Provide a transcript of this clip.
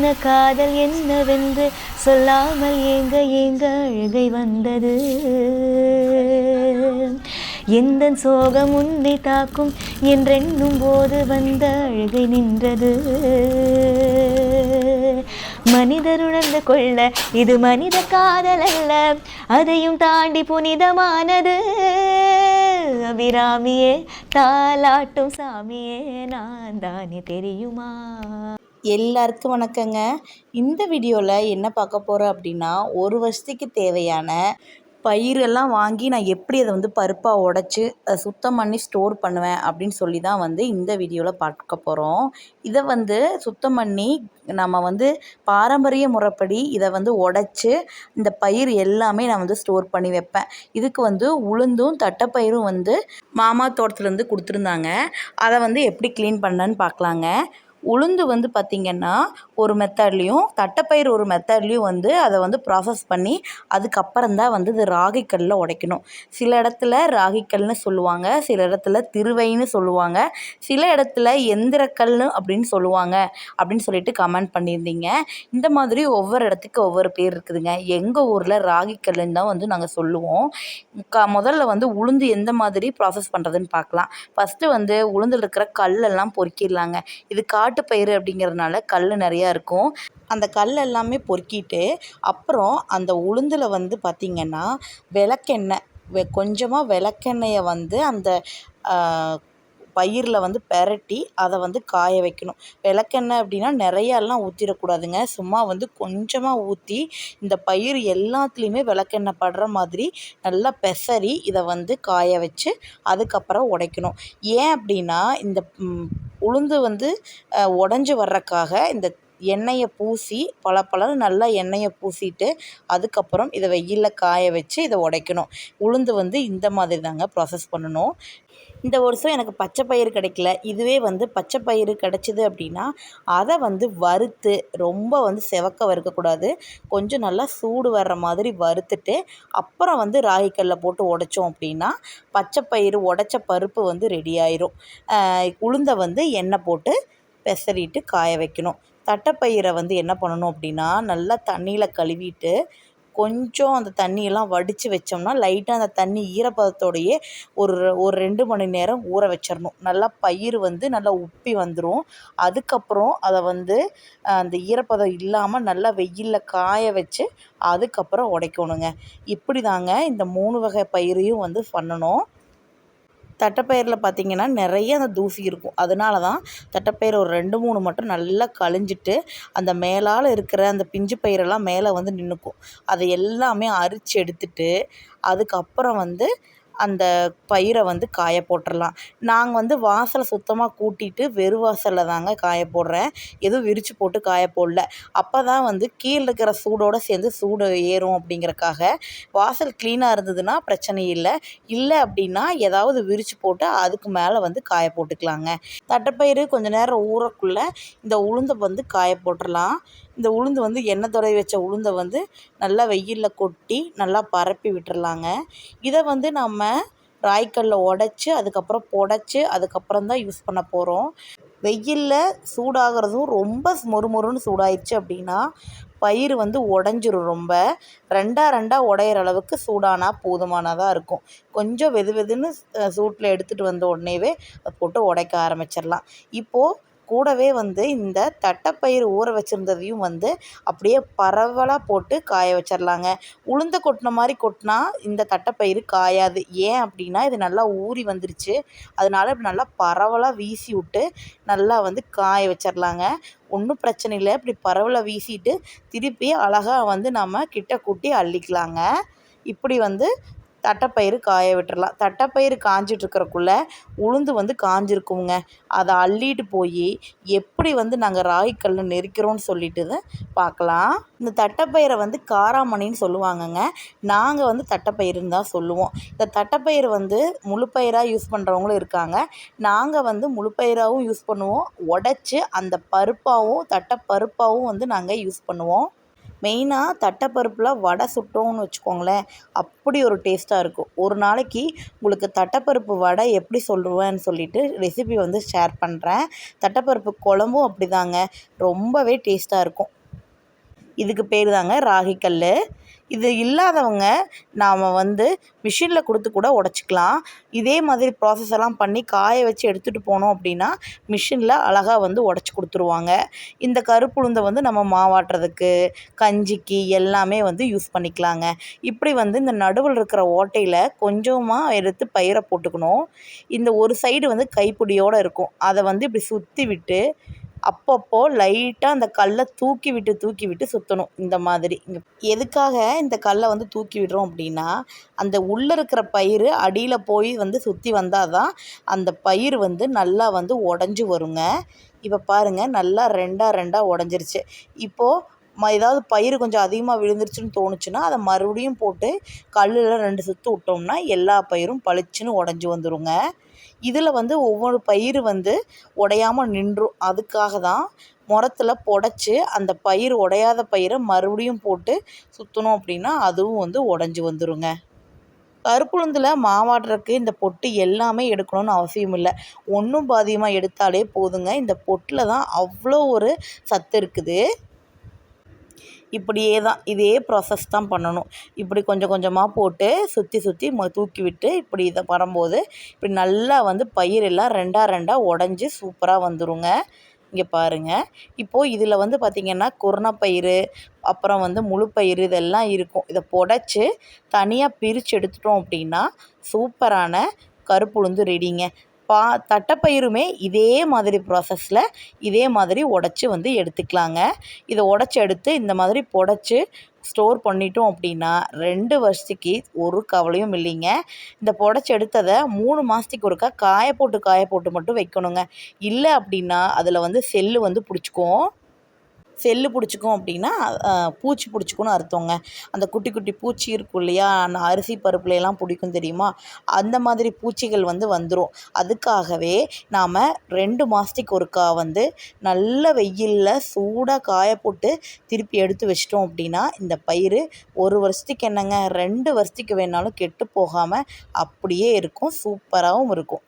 என்ன காதல் என்னவென்று சொல்லாமல் ஏங்க ஏங்க அழுகை வந்தது? எந்த சோகம் உன்னை தாக்கும் என்றெண்ணும் போது வந்த அழுகை நின்றது. மனிதர் உணர்ந்து கொள்ள இது மனித காதல் அல்ல அதையும் தாண்டி புனிதமானது. அபிராமியே தாலாட்டும் சாமியே நான் தானே தெரியுமா? எல்லாருக்கும் வணக்கங்க. இந்த வீடியோவில் என்ன பார்க்க போகிறோம் அப்படின்னா ஒரு வருஷத்துக்கு தேவையான பயிரெல்லாம் வாங்கி நான் எப்படி அதை வந்து பருப்பாக உடச்சி அதை சுத்தம் பண்ணி ஸ்டோர் பண்ணுவேன் அப்படின்னு சொல்லி தான் வந்து இந்த வீடியோவில் பார்க்க போகிறோம் இதை வந்து சுத்தம் பண்ணி நம்ம வந்து பாரம்பரிய முறைப்படி இதை வந்து உடச்சி இந்த பயிர் எல்லாமே நான் வந்து ஸ்டோர் பண்ணி வைப்பேன். இதுக்கு வந்து உளுந்தும் தட்டைப்பயிரும் வந்து மாமா தோட்டத்துலேருந்து கொடுத்துருந்தாங்க. அதை வந்து எப்படி க்ளீன் பண்ணேன்னு பார்க்கலாங்க. உளுந்து வந்து பார்த்திங்கன்னா ஒரு மெத்தட்லேயும் தட்டைப்பயிர் ஒரு மெத்தட்லேயும் வந்து அதை வந்து ப்ராசஸ் பண்ணி அதுக்கப்புறம் தான் வந்து இது ராகிக்கல்லில் உடைக்கணும். சில இடத்துல ராகிக்கல்னு சொல்லுவாங்க சில இடத்துல திருவைன்னு சொல்லுவாங்க சில இடத்துல எந்திரக்கல்னு அப்படின்னு சொல்லுவாங்க அப்படின்னு சொல்லிட்டு கமெண்ட் பண்ணியிருந்தீங்க. இந்த மாதிரி ஒவ்வொரு இடத்துக்கு ஒவ்வொரு பேர் இருக்குதுங்க. எங்கள் ஊரில் ராகிக்கல்லுன்னு தான் வந்து நாங்கள் சொல்லுவோம். க முதல்ல வந்து உளுந்து எந்த மாதிரி ப்ராசஸ் பண்ணுறதுன்னு பார்க்கலாம். ஃபஸ்ட்டு வந்து உளுந்தில் இருக்கிற கல்லெல்லாம் பொறுக்கிடலாங்க. இது காட்டு பயிர் அப்படிங்கிறதுனால கல் நிறையா இருக்கும். அந்த கல் எல்லாமே பொறுக்கிட்டு அப்புறம் அந்த உளுந்தில் வந்து பார்த்திங்கன்னா விளக்கெண்ணெய் வெ கொஞ்சமாக விளக்கெண்ணெயை வந்து அந்த பயிரில் வந்து பெரட்டி அதை வந்து காய வைக்கணும். விளக்கெண்ணெய் அப்படின்னா நிறையாலாம் ஊற்றிடக்கூடாதுங்க சும்மா வந்து கொஞ்சமாக ஊற்றி இந்த பயிர் எல்லாத்துலேயுமே விளக்கெண்ணெய் படுற மாதிரி நல்லா பெசரி இதை வந்து காய வச்சு அதுக்கப்புறம் உடைக்கணும். ஏன் அப்படின்னா இந்த உளுந்து வந்து உடஞ்சி வர்றதுக்காக இந்த எண்ணெயை பூசி பளபளன்னு நல்லா எண்ணெயை பூசிட்டு அதுக்கப்புறம் இதை வெயிலில் காய வச்சு இதை உடைக்கணும். உளுந்து வந்து இந்த மாதிரி தாங்க ப்ராசஸ் பண்ணணும். இந்த வருஷம் எனக்கு பச்சை பயிறு கிடைக்கல. இதுவே வந்து பச்சை பயிறு கிடச்சிது அப்படின்னா அதை வந்து வறுத்து ரொம்ப வந்து செவக்க வறுக்கக்கூடாது. கொஞ்சம் நல்லா சூடு வர்ற மாதிரி வறுத்துட்டு அப்புறம் வந்து ராகிக்கல்ல போட்டு உடைச்சோம் அப்படின்னா பச்சை பயிறு உடச்ச பருப்பு வந்து ரெடி ஆயிரும். உளுந்தை வந்து எண்ணெய் போட்டு பெசரிட்டு காய வைக்கணும். தட்டைப்பயிரை வந்து என்ன பண்ணணும் அப்படின்னா நல்லா தண்ணியில் கழுவிட்டு கொஞ்சம் அந்த தண்ணியெல்லாம் வடித்து வச்சோம்னா லைட்டாக அந்த தண்ணி ஈரப்பதத்தோடையே ஒரு ஒரு ரெண்டு மணி நேரம் ஊற வச்சிடணும் நல்லா பயிர் வந்து நல்லா உப்பி வந்துடும் அதுக்கப்புறம் அதை வந்து அந்த ஈரப்பதம் இல்லாமல் நல்லா வெயிலில் காய வச்சு அதுக்கப்புறம் உடைக்கணுங்க. இப்படி தாங்க இந்த மூணு வகை பயிரையும் வந்து பண்ணணும். தட்டைப்பயிரில் பார்த்திங்கன்னா நிறைய அந்த தூசி இருக்கும். அதனால தான் தட்டைப்பயிறு ஒரு ரெண்டு மூணு மட்டும் நல்லா கழிஞ்சிட்டு அந்த மேலால் இருக்கிற அந்த பிஞ்சு பயிரெல்லாம் மேலே வந்து நின்றுக்கும் அதை எல்லாமே அரிச்சு எடுத்துட்டு அதுக்கப்புறம் வந்து அந்த பயிரை வந்து காய போட்டுடலாம் நாங்கள் வந்து வாசலை சுத்தமாக கூட்டிட்டு வெறும் வாசலில் தாங்க காய போடுறேன். எதுவும் விரித்து போட்டு காய போடல. அப்போ தான் வந்து கீழே இருக்கிற சூடோடு சேர்ந்து சூடு ஏறும் அப்படிங்கிறக்காக வாசல் க்ளீனாக இருந்ததுன்னா பிரச்சனை இல்லை. இல்லை அப்படின்னா ஏதாவது விரித்து போட்டு அதுக்கு மேலே வந்து காய போட்டுக்கலாங்க. தட்டைப்பயிறு கொஞ்சம் நேரம் ஊறக்குள்ளே இந்த உளுந்தை வந்து காய போட்டுடலாம் இந்த உளுந்து வந்து எண்ணெய் துறை வச்ச உளுந்தை வந்து நல்லா வெயிலில் கொட்டி நல்லா பரப்பி விட்டுறலாங்க. இதை வந்து நம்ம ராய்க்கல்லில் உடச்சி அதுக்கப்புறம் புடச்சி அதுக்கப்புறம் தான் யூஸ் பண்ண போகிறோம் வெயிலில் சூடாகிறதும் ரொம்ப மொறுமொறுன்னு சூடாயிடுச்சு அப்படின்னா பயிர் வந்து உடஞ்சிரும் ரொம்ப. ரெண்டாக ரெண்டாக உடையிற அளவுக்கு சூடானால் போதுமானதாக இருக்கும். கொஞ்சம் வெது வெதுன்னு சூட்டில் எடுத்துகிட்டு வந்த உடனேவே அதை போட்டு உடைக்க ஆரம்பிச்சிடலாம் இப்போது கூடவே வந்து இந்த தட்டைப்பயிறு ஊற வச்சுருந்ததையும் வந்து அப்படியே பரவலாக போட்டு காய வச்சிடலாங்க உளுந்த கொட்டின மாதிரி கொட்டினா இந்த தட்டைப்பயிறு காயாது. ஏன் அப்படின்னா இது நல்லா ஊறி வந்துருச்சு. அதனால இப்படி நல்லா பரவலாக வீசி விட்டு நல்லா வந்து காய வச்சிடலாங்க ஒன்றும் பிரச்சனை இல்லை. இப்படி பரவலாக வீசிட்டு திருப்பி அழகாக வந்து நம்ம கிட்ட கூட்டி அள்ளிக்கலாங்க. இப்படி வந்து தட்டைப்பயிறு காய விட்டுறலாம். தட்டைப்பயிறு காஞ்சிட்ருக்கறக்குள்ள உளுந்து வந்து காஞ்சிருக்குங்க. அதை அள்ளிட்டு போய் எப்படி வந்து நாங்கள் ராகிக்கல்ல நெரிக்கிறோம்னு சொல்லிட்டு பார்க்கலாம் இந்த தட்டைப்பயிரை வந்து காராமணின்னு சொல்லுவாங்கங்க. நாங்கள் வந்து தட்டைப்பயிறுன்னு தான் சொல்லுவோம். இந்த தட்டைப்பயிறு வந்து முழுப்பயிராக யூஸ் பண்ணுறவங்களும் இருக்காங்க. நாங்கள் வந்து முழுப்பயிராகவும் யூஸ் பண்ணுவோம். உடச்சி அந்த பருப்பாகவும் தட்டைப்பருப்பாகவும் வந்து நாங்கள் யூஸ் பண்ணுவோம். மெயினாக தட்டைப்பருப்பில் வடை சுட்டோம்னு வச்சுக்கோங்களேன். அப்படி ஒரு டேஸ்ட்டாக இருக்கும். ஒரு நாளைக்கு உங்களுக்கு தட்டைப்பருப்பு வடை எப்படி சொல்லுவேன்னு சொல்லிட்டு ரெசிபி வந்து ஷேர் பண்ணுறேன் தட்டைப்பருப்பு குழம்பும் அப்படி தாங்க ரொம்பவே டேஸ்ட்டாக இருக்கும். இதுக்கு பேர் தாங்க ராகிக்கல் இது இல்லாதவங்க நாம் வந்து மிஷினில் கொடுத்து கூட உடச்சிக்கலாம். இதே மாதிரி ப்ராசஸ் எல்லாம் பண்ணி காய வச்சு எடுத்துகிட்டு போனோம் அப்படின்னா மிஷினில் அழகாக வந்து உடச்சி கொடுத்துருவாங்க. இந்த கருப்புளுந்தை வந்து நம்ம மாவாட்டுறதுக்கு கஞ்சிக்கு எல்லாமே வந்து யூஸ் பண்ணிக்கலாங்க. இப்படி வந்து இந்த நடுவில் இருக்கிற ஓட்டையில் கொஞ்சமாக எடுத்து பயிரை போட்டுக்கணும். இந்த ஒரு சைடு வந்து கைப்பிடியோடு இருக்கும். அதை வந்து இப்படி சுற்றி விட்டு அப்பப்போ லைட்டாக அந்த கல்லை தூக்கி விட்டு தூக்கி விட்டு சுற்றணும் இந்த மாதிரி. இங்கே எதுக்காக இந்த கல்லை வந்து தூக்கி விடுறோம் அப்படின்னா அந்த உள்ளே இருக்கிற பயிர் அடியில் போய் வந்து சுற்றி வந்தால் தான் அந்த பயிர் வந்து நல்லா வந்து உடஞ்சி வருங்க. இப்போ பாருங்கள் நல்லா ரெண்டாக ரெண்டாக உடஞ்சிருச்சு. இப்போது ம ஏதாவது பயிர் கொஞ்சம் அதிகமாக விழுந்துருச்சுன்னு தோணுச்சுன்னா அதை மறுபடியும் போட்டு கல்லில் ரெண்டு சுற்று விட்டோம்னா எல்லா பயிரும் பளிச்சுன்னு உடஞ்சி வந்துருங்க. இதில் வந்து ஒவ்வொரு பயிர் வந்து உடையாமல் நின்றும் அதுக்காக தான் முறத்தில் புடச்சி அந்த பயிர் உடையாத பயிரை மறுபடியும் போட்டு சுற்றணும் அப்படின்னா அதுவும் வந்து உடஞ்சி வந்துருங்க. கருப்புளுந்தில் மாவாடுறதுக்கு இந்த பொட்டு எல்லாமே எடுக்கணும்னு அவசியம் இல்லை. ஒன்றும் பாதியமாக எடுத்தாலே போதுங்க. இந்த பொட்டில் தான் அவ்வளோ ஒரு சத்து இருக்குது. இப்படியே தான் இதே ப்ராசஸ் தான் பண்ணணும். இப்படி கொஞ்சம் கொஞ்சமாக போட்டு சுற்றி சுற்றி ம தூக்கி விட்டு இப்படி இதை வரும்போது இப்படி நல்லா வந்து பயிர் எல்லாம் ரெண்டாக ரெண்டாக உடஞ்சி சூப்பராக வந்துருங்க. இங்கே பாருங்கள் இப்போது இதில் வந்து பார்த்திங்கன்னா குருணப்பயிறு அப்புறம் வந்து முழுப்பயிறு இதெல்லாம் இருக்கும். இதை புடச்சி தனியாக பிரித்து எடுத்துட்டோம் அப்படின்னா சூப்பரான கருப்புளுந்து ரெடிங்க. பா தட்டைப்பயிருமே இதே மாதிரி ப்ராசஸில் இதே மாதிரி உடச்சி வந்து எடுத்துக்கலாங்க. இதை உடச்சி எடுத்து இந்த மாதிரி புடச்சி ஸ்டோர் பண்ணிட்டோம் அப்படின்னா ரெண்டு வருஷத்துக்கு ஒரு கவலையும் இல்லைங்க. இந்த புடச்சி எடுத்ததை மூணு மாதத்துக்கு ஒருக்கா காய போட்டு காய போட்டு மட்டும் வைக்கணுங்க. இல்லை அப்படின்னா அதில் வந்து செல்லு வந்து பிடிச்சிக்கும். செல்லு பிடிச்சிக்கும் அப்படின்னா பூச்சி பிடிச்சிக்கும்னு அர்த்தங்க. அந்த குட்டி குட்டி பூச்சி இருக்கும் இல்லையா? அந்த அரிசி பருப்புலையெல்லாம் பிடிக்கும் தெரியுமா? அந்த மாதிரி பூச்சிகள் வந்து வந்துடும் அதுக்காகவே நாம் ரெண்டு மாதத்துக்கு ஒருக்கா வந்து நல்ல வெயிலில் சூடாக காய போட்டு திருப்பி எடுத்து வச்சிட்டோம் அப்படின்னா இந்த பயிர் ஒரு வருஷத்துக்கு என்னங்க? ரெண்டு வருஷத்துக்கு வேணாலும் கெட்டு போகாமல் அப்படியே இருக்கும். சூப்பராகவும் இருக்கும்.